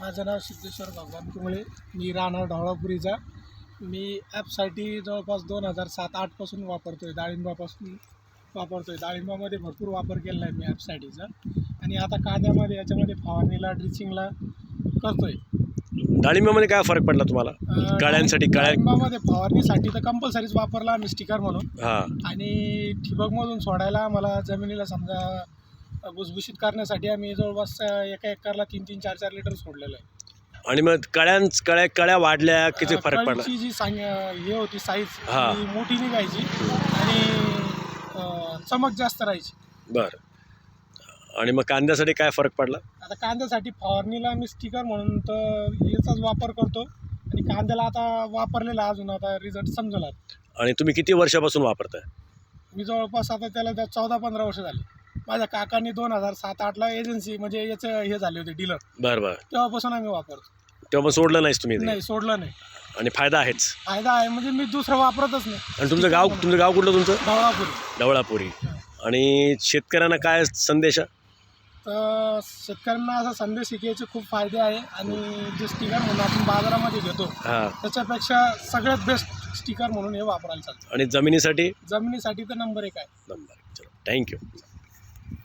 माझं नाव सिद्धेश्वर भगवान कुंबळे. मी राहणार ढवळापुरीचा. मी ॲपसाठी जवळपास दोन हजार सात आठपासून वापरतो आहे डाळिंबापासून वापरतो आहे डाळिंबामध्ये भरपूर वापर केलेला आहे मी ॲपसाठीचा. आणि आता कांद्यामध्ये याच्यामध्ये फवारणीला ड्रिचिंगला करतो आहे डाळिंबामध्ये काय फरक पडला तुम्हाला? काळ्यांसाठी काळ्या डाळिंबामध्ये फवारणीसाठी तर कंपल्सरीच वापरला आम्ही स्टिकर म्हणून. हां. आणि ठिबकमधून सोडायला मला जमिनीला समजा भुसभुशीत करण्यासाठी आम्ही जवळपास एका एकरला तीन तीन चार चार लिटर सोडलेलं आहे. आणि मग कळ्यां कळ्या कळ्या वाढल्या किती फरक पडला? कळीची जी सांग हे होती साईज हा. ती मोठी निघायची आणि अ, चमक जास्त राहायची. बरं. आणि मग कांद्यासाठी काय फरक पडला? आता कांद्यासाठी फवारणीला मी स्टिकर म्हणून तर याचाच वापर करतो. आणि कांद्याला आता वापरलेला अजून आता रिझल्ट समजेल. आणि तुम्ही किती वर्षापासून वापरताय? मी जवळपास आता त्याला त्या चौदा पंधरा वर्ष झाली. माझ्या काकांनी दोन हजार सात आठला एजन्सी म्हणजे याचं हे झाले होते डीलर बरं बरं. तेव्हापासून आम्ही वापरतो. तेव्हा मग सोडलं नाहीस तुम्ही ते? नाही सोडलं नाही. आणि फायदा आहेच. फायदा आहे म्हणजे मी दुसरं वापरतच नाही. आणि तुमचं गाव तुमचं गाव कुठलं तुमचं? ढवळापुरी ढवळापुरी आणि शेतकऱ्यांना काय संदेश? आहे? तर शेतकऱ्यांना असा संदेश शिकायचे खूप फायदे आहे आणि जे स्टिकर म्हणून आपण बाजारामध्ये घेतो हां. त्याच्यापेक्षा सगळ्यात बेस्ट स्टिकर म्हणून हे वापरायला चालतं. आणि जमिनीसाठी? जमिनीसाठी तर नंबर एक आहे. नंबर चलो थँक्यू